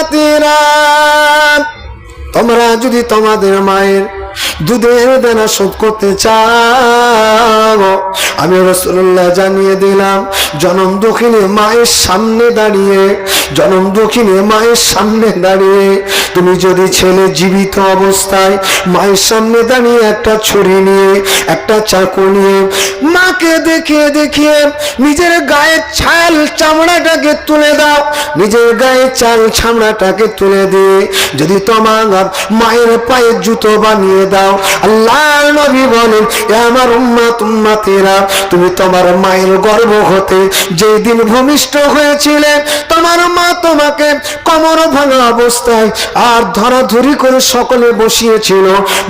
উম্মাতিরা তোমরা যদি তোমাদের মায়ের দুধের দেনা শোধ করতে চাও আমি রসুল্লাহ জানিয়ে দিলাম, জনম দক্ষিণে মায়ের সামনে দাঁড়িয়ে, জনম দক্ষিণে মায়ের সামনে দাঁড়িয়ে, তুমি যদি ছেলে জীবিত অবস্থায় মায়ের সামনে দাঁড়িয়ে একটা ছুরি নিয়ে, একটা চাকু নিয়ে, মাকে দেখিয়ে দেখিয়ে নিজের গায়ের ছাল চামড়াটাকে তুলে দাও, নিজের গায়ের চাল চামড়াটাকে তুলে দিয়ে যদি তোমার মায়ের পায়ে জুতো বানিয়ে দাও আল্লাহ নবী বলেন আমার তুম্মা উম্মাতেরা তুমি তোমার মায়ের গর্ভ হতে যেই দিন ভূমিষ্ঠ হয়েছিলে, তোমার মা তোমাকে কমর ভাঙা অবস্থায় আর ধরাধরি করে সকলে বসিয়েছিল।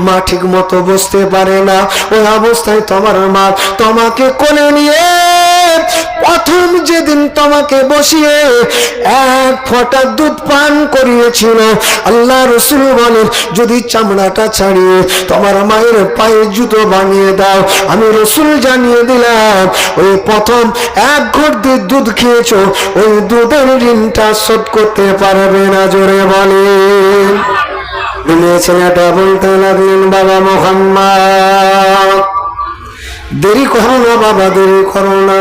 মা ঠিক মতো বসতে পারে না। ওই অবস্থায় তোমার মা তোমাকে কোলে নিয়ে প্রথম যেদিন তোমাকে বসিয়ে এক ফোঁটা দুধ পান করিয়েছিল, আল্লাহ রসুল বলেন, যদি চামড়াটা ছাড়িয়ে তোমার মায়ের পায়ে জুতো বানিয়ে দাও। আমি রসুল জানিয়ে দিলাম, ওই প্রথম এক ঘর দিয়ে দুধ খেয়েছ, ওই দুধের ঋণটা শোধ করতে পারবে না। জোরে বলে। ছেলেটা বলতে লাগলেন, বাবা মোহাম্মদ, দেরি করো না, বাবা, দেরি করো না।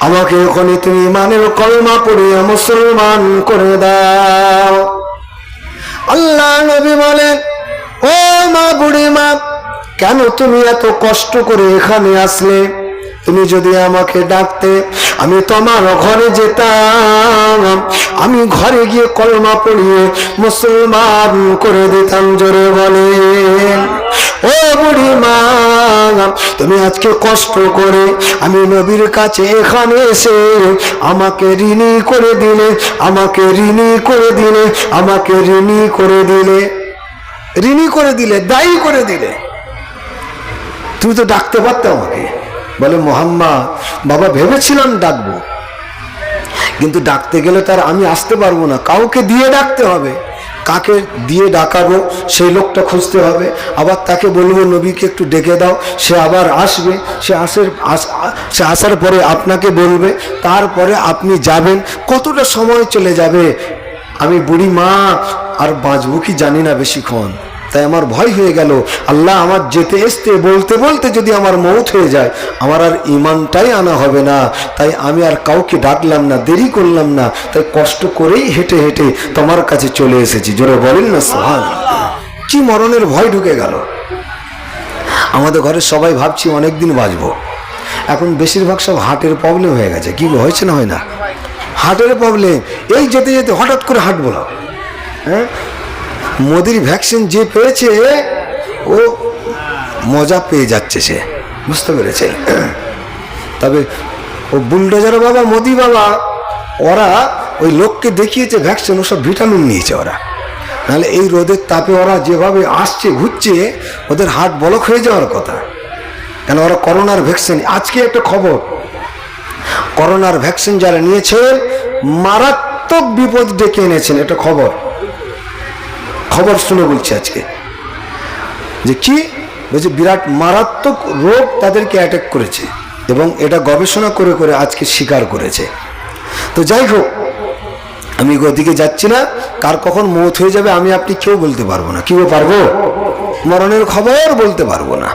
আমাকে ওখানে তুমি মানের কলমা পড়িয়া মুসলমান করে দাও। আল্লাহ নবী বলেন, ও মা বুড়ি মা কেন তুমি এত কষ্ট করে এখানে আসলে? তুমি যদি আমাকে ডাকতে, আমি তোমার ঘরে যেতাম। আমি ঘরে গিয়ে কলমা পড়িয়ে মুসলমান করে দিতাম। জোরে বলে বুড়ি মা তুমি আজকে কষ্ট করে আমি নবীর কাছে এখানে এসে আমাকে ঋণী করে দিলে, আমাকে ঋণী করে দিলে, আমাকে ঋণী করে দিলে। ঋণী করে দিলে, দায়ী করে দিলে। তুমি তো ডাকতে পারতে আমাকে। বলে, মোহাম্মদ, বাবা ভেবেছিলাম ডাকবো। কিন্তু ডাকতে গেলে তার আমি আসতে পারব না। কাউকে দিয়ে ডাকতে হবে। কাকে দিয়ে ডাকাবো, সেই লোকটা খুঁজতে হবে। আবার তাকে বলব, নবীকে একটু ডেকে দাও। সে আবার আসবে। সে আসের সে আসার পরে আপনাকে বলবে, তারপরে আপনি যাবেন। কতটা সময় চলে যাবে? আমি বুড়ি মা, আর বাঁচবো কি জানি না বেশিক্ষণ। তাই আমার ভয় হয়ে গেল। আল্লাহ আমার যেতে আসতে বলতে বলতে যদি আমার মৌত হয়ে যায়, আমার আর ইমানটাই আনা হবে না। তাই আমি আর কাউকে ডাকলাম না, দেরি করলাম না। তাই কষ্ট করেই হেঁটে হেঁটে তোমার কাছে চলে এসেছি। জোরে বলেন না সোহান কি মরণের ভয় ঢুকে গেল। আমাদের ঘরে সবাই ভাবছি অনেক দিন বাঁচবো। এখন বেশিরভাগ সব হার্টের প্রবলেম হয়ে গেছে। কি হয়েছে না হয় না? হার্টের প্রবলেম। এই যেতে যেতে হঠাৎ করে হার্ট বলো হ্যাঁ? মোদির ভ্যাকসিন যে পেয়েছে, ও মজা পেয়ে যাচ্ছে সে। বুঝতে পেরেছে? তবে ও বুলডোজার বাবা, মোদি বাবা, ওরা ওই লোককে দেখিয়েছে ভ্যাকসিন ওসব ভিটামিন নিয়েছে ওরা। নাহলে এই রোদের তাপে ওরা যেভাবে আসছে, ঘুরছে, ওদের হার্ট বলক হয়ে যাওয়ার কথা। কেন ওরা করোনার ভ্যাকসিন, আজকে একটা খবর। করোনার ভ্যাকসিন যারা নিয়েছেন মারাত্মক বিপদ ডেকে এনেছেন, এটা খবর। খবর শুনে বলছি আজকে। যে কি? বলছে, বিরাট মারাত্মক রোগ তাদেরকে অ্যাটাক করেছে এবং এটা গবেষণা করে করে আজকে স্বীকার করেছে। তো যাই হোক, আমি ওদিকে যাচ্ছি না, কার কখন মত হয়ে যাবে আমি আপনি কেউ বলতে পারব না। কেউ পারব? মরণের খবর বলতে পারব না।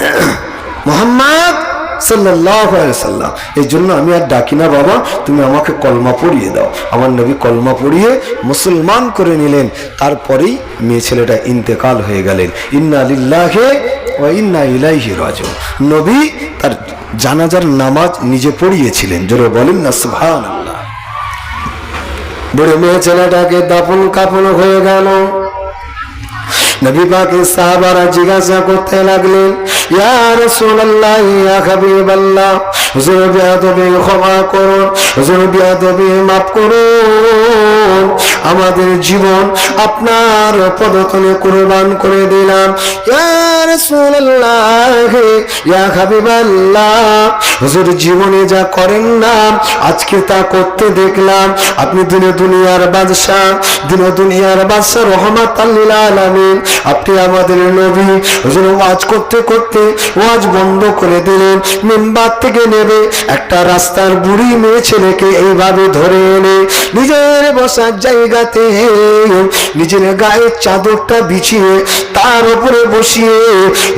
মোহাম্মদ! সাল্লাম। এই জন্য আমি আর ডাকি না, বাবা, তুমি আমাকে কলমা পড়িয়ে দাও। আমার নবী কলমা পড়িয়ে মুসলমান করে নিলেন, তারপরেই মেয়ে ছেলেটা ইন্তেকাল হয়ে গেলেন। ইন্না ও ইন্না ইলাইহি রাজু নবী তার জানাজার নামাজ নিজে পড়িয়েছিলেন, জোরে বলেন না, সুবহানাল্লাহ। বুড়ো মেয়ে ছেলেটাকে দাফন কাফন হয়ে গেল। নবী পাকে সাহাবারা জিজ্ঞাসা করতে লাগলেন ইয়া রাসূলুল্লাহ, ইয়া হাবিবাল্লাহ, হুজুর বিয়াদবি ক্ষমা করুন, হুজুর বিয়াদবি মাফ করুন। আমাদের জীবন আপনার পদতলে কুরবান করে দিলাম। হুজুর জীবনে যা করেন না, আজকে তা করতে দেখলাম। আপনি দিনে দুনিয়ার বাদশাহ, দিনে দুনিয়ার বাদশাহ রহমাত আলামিন, আপনি আমাদের নবী, হুজুর ওয়াজ করতে করতে ওয়াজ বন্ধ করে দিলেন, মেম্বার থেকে নেবে, একটা রাস্তার বুড়ি মেয়ে ছেলেকে এইভাবে ধরে এনে নিজের বসার জায়গাতে নিজের গায়ে চাদরটা বিছিয়ে তার উপরে বসিয়ে,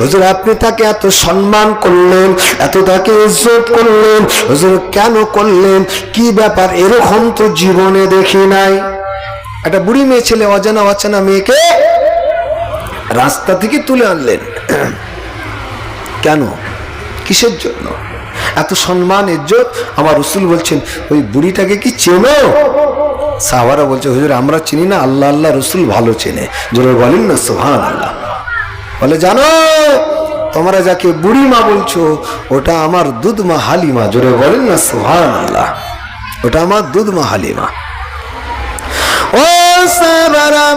হুজুর, আপনি তাকে এত সম্মান করলেন, এত তাকে ইজ্জত করলেন, হুজুর, কেন করলেন? কি ব্যাপার? এরকম তো জীবনে দেখি নাই। একটা বুড়ি মেয়ে ছেলে, অজানা অচেনা মেয়েকে রাস্তা থেকে তুলে আনলেন। কেন? কিসের জন্য? এত সম্মান, ইজ্জত? আমার রসুল বলছেন, ওই বুড়িটাকে কি চেনো? সাহাবারা বলছে, হুজুর, আমরা চিনি না, আল্লাহ আল্লাহ রসুল ভালো চেনে। জোরে বলেন না সোহান আল্লাহ বলে, জানো, তোমরা যাকে বুড়ি মা বলছো, ওটা আমার দুধ মা হালিমা। জোরে বলেন না সোহান আল্লাহ ওটা আমার দুধ মা হালিমা। ও সাহাবারা,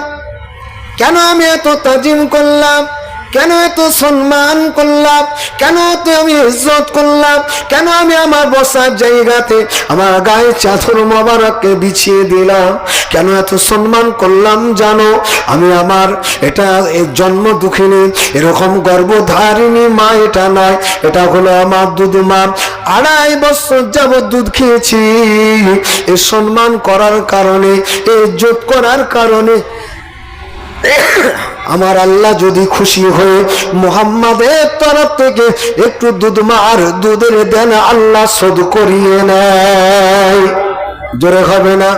কেন আমি এত তাজিম করলাম? কেন এত সম্মান করলাম? কেন এত আমি ইজ্জত করলাম? কেন আমি আমার বসার জায়গাতে আমার গায়ে চাদর মোবারককে বিছিয়ে দিলাম? কেন এত সম্মান করলাম জানো? আমি আমার এটা জন্ম দুঃখিনী, এরকম গর্ভধারিণী মা এটা নয় এটা হলো আমার দুধ মা আড়াই বছর যাবৎ দুধ খেয়েছি। এ সম্মান করার কারণে, এ ইজ্জত করার কারণে। আমার আল্লাহ যদি খুশি হয়ে মোহাম্মদের তরফ থেকে একটু দুধ মার দুধের দেন আল্লাহ শোধ করিয়ে নেয়। জোরে হবে না?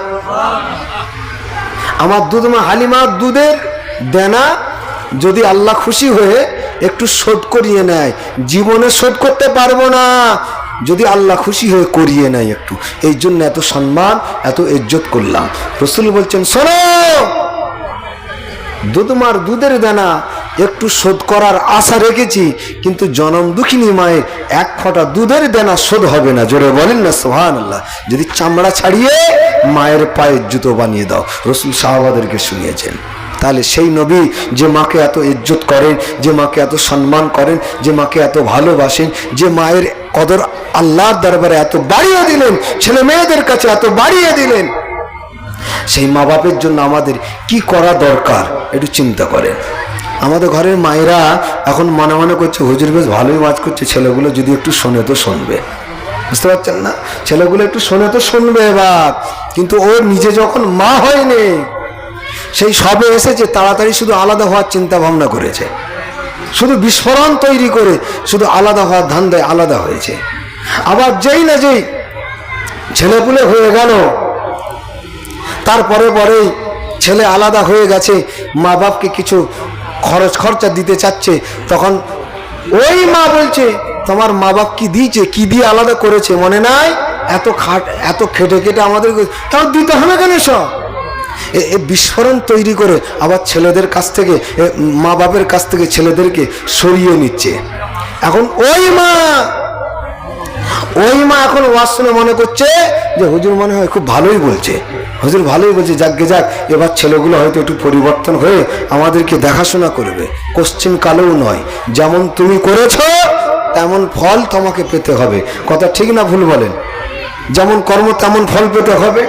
আমার দুধ মা হালিমার দুধের দেনা যদি আল্লাহ খুশি হয়ে একটু শোধ করিয়ে নেয়, জীবনে শোধ করতে পারব না। যদি আল্লাহ খুশি হয়ে করিয়ে নেয় একটু। এই জন্য এত সম্মান, এত ইজ্জত করলাম। রসুল বলছেন, শোনো! দুধমার দুধের দানা একটু শোধ করার আশা রেখেছি, কিন্তু জনম দুঃখিনী মায়ের এক ফোঁটা দুধের দেনা শোধ হবে না। জোরে বলেন না সোহান আল্লাহ যদি চামড়া ছাড়িয়ে মায়ের পায়ের জুতো বানিয়ে দাও, রসুল সাহাবাদেরকে শুনিয়েছেন। তাহলে সেই নবী যে মাকে এত ইজ্জত করেন, যে মাকে এত সম্মান করেন, যে মাকে এত ভালোবাসেন, যে মায়ের কদর আল্লাহর দরবারে এত বাড়িয়ে দিলেন, ছেলে মেয়েদের কাছে এত বাড়িয়ে দিলেন সেই মা বাপের জন্য আমাদের কি করা দরকার একটু চিন্তা করেন। আমাদের ঘরের মায়েরা এখন মনে মনে করছে, হুজুর বেশ ভালোই ওয়াজ করছে, ছেলেগুলো যদি একটু শোনে তো শুনবে। বুঝতে পারছেন না? ছেলেগুলো একটু শোনে তো শুনবে এবার। কিন্তু ও নিজে যখন মা হয়নি, সেই সবে এসেছে, তাড়াতাড়ি শুধু আলাদা হওয়ার চিন্তা ভাবনা করেছে। শুধু বিস্ফোরণ তৈরি করে শুধু আলাদা হওয়ার ধান্দায় আলাদা হয়েছে। আবার যেই না যেই ছেলেপুলে হয়ে গেল তারপরে পরেই ছেলে আলাদা হয়ে গেছে মা বাপকে কিছু খরচ খরচা দিতে চাচ্ছে, তখন ওই মা বলছে, তোমার মা বাপ কি দিয়েছে? কি দিয়ে আলাদা করেছে? মনে নাই? এত খাট, এত খেটে খেটে আমাদের তাও দিতে হবে কেন সব? এ- বিস্ফোরণ তৈরি করে আবার ছেলেদের কাছ থেকে মা বাপের কাছ থেকে ছেলেদেরকে সরিয়ে নিচ্ছে। এখন ওই মা ওই মা এখন ওয়াজ শুনে মনে করছে যে হুজুর মনে হয় খুব ভালোই বলছে। হুজুর ভালোই বলছে, যাকে যাক, এবার ছেলেগুলো হয়তো একটু পরিবর্তন হয়ে আমাদেরকে দেখাশোনা করবে। কোশ্চিন কালেও নয়, যেমন তুমি করেছ, তেমন ফল তোমাকে পেতে হবে। কথা ঠিক না ভুল বলেন? যেমন কর্ম, তেমন ফল পেতে হবে।